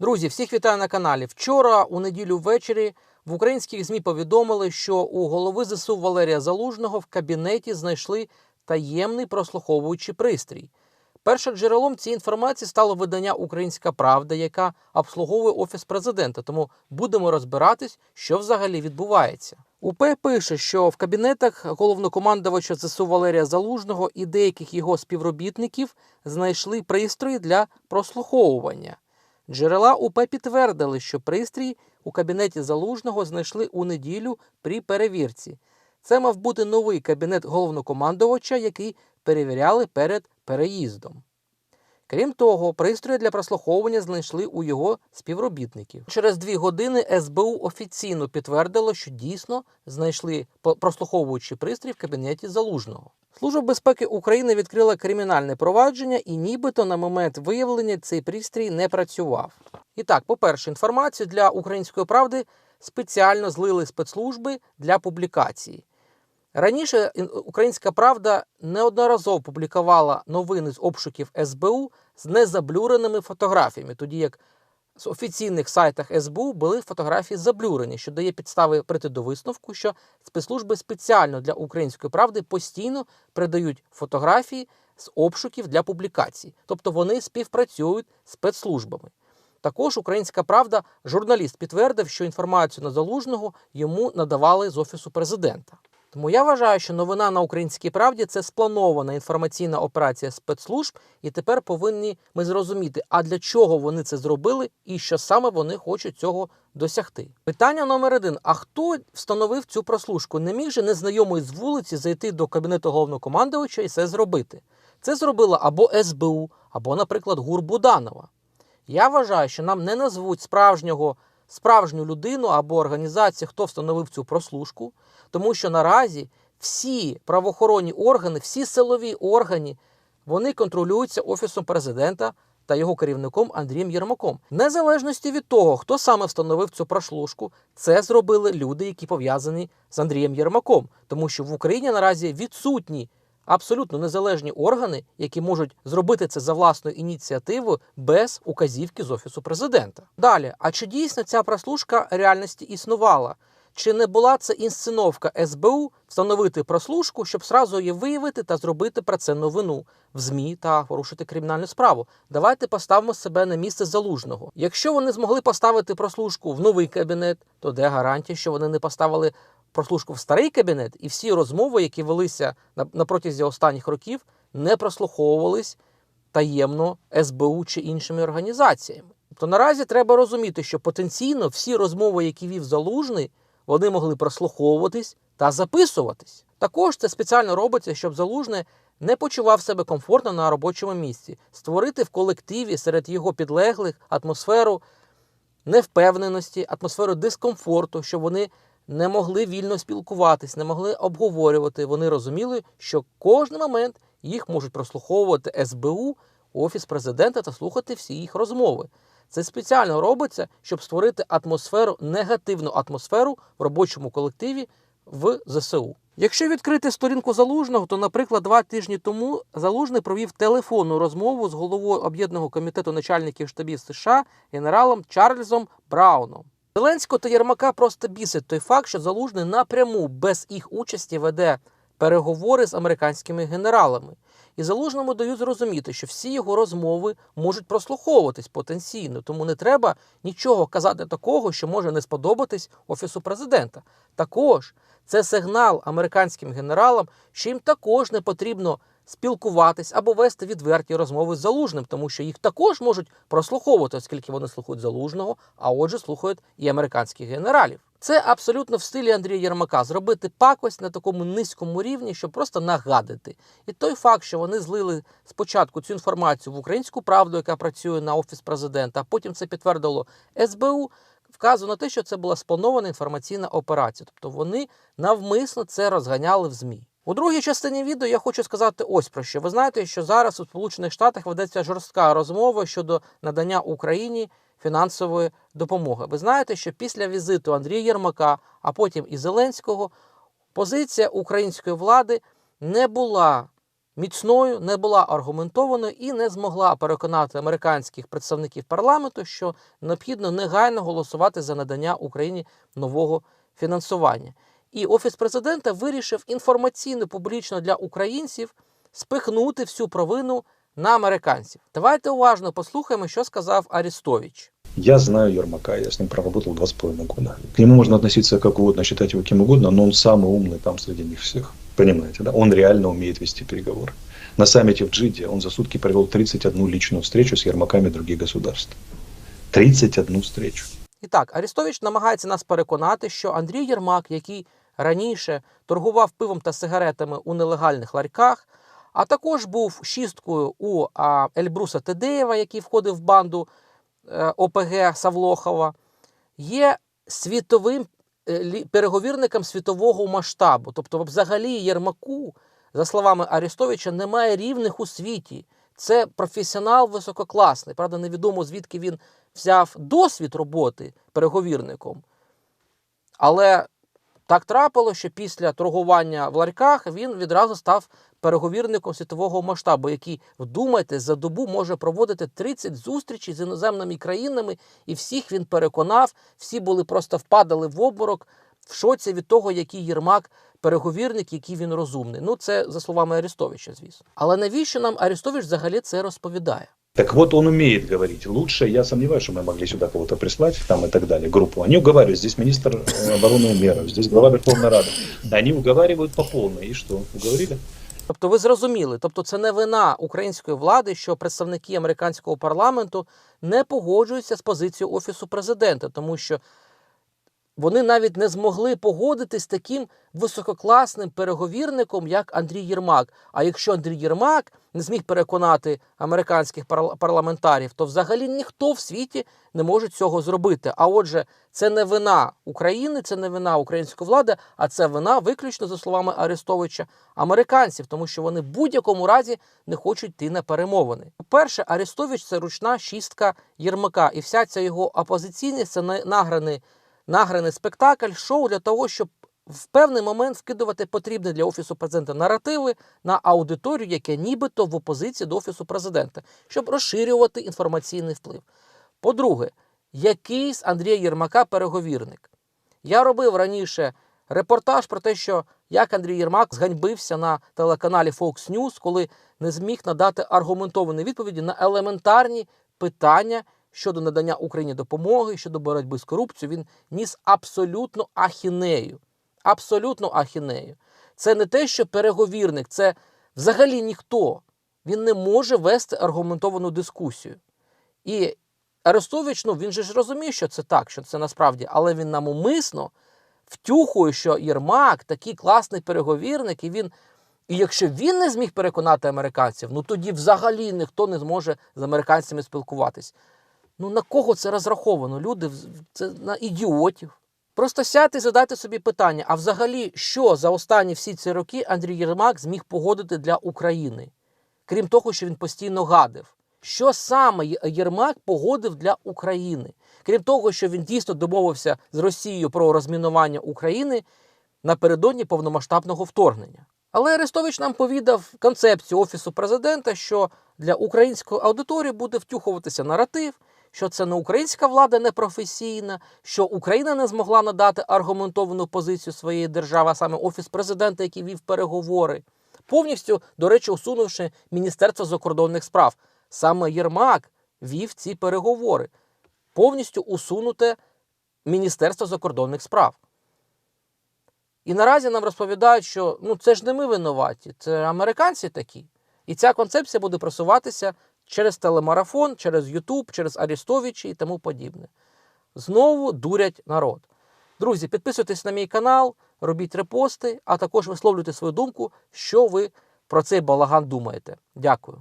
Друзі, всіх вітаю на каналі. Вчора, у неділю ввечері, в українських ЗМІ повідомили, що у голови ЗСУ Валерія Залужного в кабінеті знайшли таємний прослуховуючий пристрій. Першим джерелом цієї інформації стало видання Українська Правда, яка обслуговує офіс президента. Тому будемо розбиратись, що взагалі відбувається. УП пише, що в кабінетах головнокомандувача ЗСУ Валерія Залужного і деяких його співробітників знайшли пристрої для прослуховування. Джерела УП підтвердили, що пристрій у кабінеті Залужного знайшли у неділю при перевірці. Це мав бути новий кабінет головнокомандувача, який перевіряли перед переїздом. Крім того, пристрої для прослуховування знайшли у його співробітників. Через дві години СБУ офіційно підтвердило, що дійсно знайшли по- прослуховуючий пристрій в кабінеті Залужного. Служба безпеки України відкрила кримінальне провадження, і нібито на момент виявлення цей пристрій не працював. І так, по-перше, інформацію для української правди спеціально злили спецслужби для публікації. Раніше Українська Правда неодноразово публікувала новини з обшуків СБУ з незаблюреними фотографіями, тоді як з офіційних сайтах СБУ були фотографії заблюрені, що дає підстави прийти до висновку, що спецслужби спеціально для української правди постійно передають фотографії з обшуків для публікацій, тобто вони співпрацюють з спецслужбами. Також Українська Правда, журналіст підтвердив, що інформацію на залужного йому надавали з офісу президента. Тому я вважаю, що новина на українській правді це спланована інформаційна операція спецслужб, і тепер повинні ми зрозуміти, а для чого вони це зробили і що саме вони хочуть цього досягти. Питання номер один: а хто встановив цю прослушку? Не міг же незнайомий з вулиці зайти до кабінету головнокомандувача і це зробити? Це зробила або СБУ, або, наприклад, ГУР Буданова. Я вважаю, що нам не назвуть справжнього справжню людину або організацію, хто встановив цю прослушку, тому що наразі всі правоохоронні органи, всі силові органи, вони контролюються офісом президента та його керівником Андрієм Єрмаком. Незалежності від того, хто саме встановив цю прослушку, це зробили люди, які пов'язані з Андрієм Єрмаком, тому що в Україні наразі відсутні абсолютно незалежні органи, які можуть зробити це за власною ініціативою без указівки з офісу президента. Далі, а чи дійсно ця прослушка реальності існувала? Чи не була це інсценовка СБУ встановити прослушку, щоб сразу її виявити та зробити про це новину в ЗМІ та порушити кримінальну справу? Давайте поставимо себе на місце залужного. Якщо вони змогли поставити прослушку в новий кабінет, то де гарантія, що вони не поставили прослушку в старий кабінет, і всі розмови, які велися на, протязі останніх років, не прослуховувались таємно СБУ чи іншими організаціями. То наразі треба розуміти, що потенційно всі розмови, які вів залужний, вони могли прослуховуватись та записуватись. Також це спеціально робиться, щоб залужний не почував себе комфортно на робочому місці, створити в колективі серед його підлеглих атмосферу невпевненості, атмосферу дискомфорту, щоб вони не могли вільно спілкуватись, не могли обговорювати. Вони розуміли, що кожен момент їх можуть прослуховувати СБУ, офіс президента та слухати всі їх розмови. Це спеціально робиться, щоб створити атмосферу, негативну атмосферу в робочому колективі в ЗСУ. Якщо відкрити сторінку залужного, то, наприклад, два тижні тому залужний провів телефонну розмову з головою об'єднаного комітету начальників штабів США генералом Чарльзом Брауном. Зеленського та Єрмака просто бісить той факт, що залужний напряму без їх участі веде переговори з американськими генералами. І залужному дають зрозуміти, що всі його розмови можуть прослуховуватись потенційно, тому не треба нічого казати такого, що може не сподобатись офісу президента. Також це сигнал американським генералам, що їм також не потрібно спілкуватись або вести відверті розмови з залужним, тому що їх також можуть прослуховувати, оскільки вони слухають залужного, а отже, слухають і американських генералів. Це абсолютно в стилі Андрія Єрмака зробити пакость на такому низькому рівні, щоб просто нагадати. І той факт, що вони злили спочатку цю інформацію в українську правду, яка працює на офіс президента, а потім це підтвердило СБУ, вказує на те, що це була спланована інформаційна операція. Тобто вони навмисно це розганяли в ЗМІ. У другій частині відео я хочу сказати ось про що. Ви знаєте, що зараз у Сполучених Штатах ведеться жорстка розмова щодо надання Україні фінансової допомоги. Ви знаєте, що після візиту Андрія Єрмака, а потім і Зеленського, позиція української влади не була міцною, не була аргументованою і не змогла переконати американських представників парламенту, що необхідно негайно голосувати за надання Україні нового фінансування. І офіс президента вирішив інформаційно публічно для українців спихнути всю провину на американців. Давайте уважно послухаємо, що сказав Арістович. Я знаю Ермака, я с ним проработал два с половиной года. К нему можно относиться как угодно, считать его кем угодно, но он самый умный там среди них всех. Понимаете, да? Он реально умеет вести переговоры. На саммите в Джиде он за сутки провел 31 личную встречу с ермаками других государств. 31 встречу. І так, Арістович намагається нас переконати, що Андрій Єрмак, який раніше торгував пивом та сигаретами у нелегальних ларьках, а також був шісткою у Ельбруса Тедеєва, який входив в банду е, ОПГ Савлохова, є світовим е, переговірником світового масштабу. Тобто, взагалі, Єрмаку, за словами Арістовича, немає рівних у світі. Це професіонал висококласний. Правда, невідомо звідки він взяв досвід роботи переговірником. Але так трапило, що після торгування в ларьках він відразу став переговірником світового масштабу, який, вдумайте, за добу може проводити 30 зустрічей з іноземними країнами, і всіх він переконав, всі були просто впадали в обморок, в шоці від того, який Єрмак переговірник, який він розумний. Ну, це за словами Арестовича, звісно. Але навіщо нам Арестович взагалі це розповідає? Так вот, он умеет говорить лучше. Я сомневаюсь, что мы могли сюда кого-то прислать, там и так далее, группу. Они уговаривают. Здесь министр э, обороны Умеров, здесь глава Верховной Рады. Они уговаривают по полной. И что, уговорили? Тобто ви зрозуміли, тобто це не вина української влади, що представники американського парламенту не погоджуються з позицією офісу президента, тому що вони навіть не змогли погодитись з таким висококласним переговірником, як Андрій Єрмак. А якщо Андрій Єрмак не зміг переконати американських парла- парламентарів, то взагалі ніхто в світі не може цього зробити. А отже, це не вина України, це не вина української влади, а це вина виключно за словами Арестовича американців, тому що вони в будь-якому разі не хочуть йти на перемовини. По-перше, Арестович це ручна шістка Єрмака, і вся ця його опозиційність це на- награний, награний спектакль, шоу для того, щоб в певний момент вкидувати потрібні для офісу президента наративи на аудиторію, яка нібито в опозиції до офісу президента, щоб розширювати інформаційний вплив. По-друге, який з Андрія Єрмака переговірник? Я робив раніше репортаж про те, що як Андрій Єрмак зганьбився на телеканалі Fox News, коли не зміг надати аргументовані відповіді на елементарні питання щодо надання Україні допомоги, щодо боротьби з корупцією. Він ніс абсолютно ахінею. Абсолютно ахінею. Це не те, що переговірник, це взагалі ніхто. Він не може вести аргументовану дискусію. І Арестович, ну він же ж розуміє, що це так, що це насправді, але він нам умисно втюхує, що Єрмак такий класний переговірник, і він. І якщо він не зміг переконати американців, ну тоді взагалі ніхто не зможе з американцями спілкуватись. Ну на кого це розраховано? Люди це на ідіотів. Просто сядьте і задайте собі питання: а взагалі, що за останні всі ці роки Андрій Єрмак зміг погодити для України? Крім того, що він постійно гадив. Що саме Єрмак погодив для України? Крім того, що він дійсно домовився з Росією про розмінування України напередодні повномасштабного вторгнення. Але Арестович нам повідав концепцію Офісу президента, що для української аудиторії буде втюхуватися наратив, що це не українська влада непрофесійна, що Україна не змогла надати аргументовану позицію своєї держави, а саме Офіс президента, який вів переговори, повністю, до речі, усунувши Міністерство закордонних справ. Саме Єрмак вів ці переговори, повністю усунуте Міністерство закордонних справ. І наразі нам розповідають, що ну це ж не ми винуваті, це американці такі. І ця концепція буде просуватися через телемарафон, через Ютуб, через Арістовичі і тому подібне. Знову дурять народ. Друзі, підписуйтесь на мій канал, робіть репости, а також висловлюйте свою думку, що ви про цей балаган думаєте. Дякую.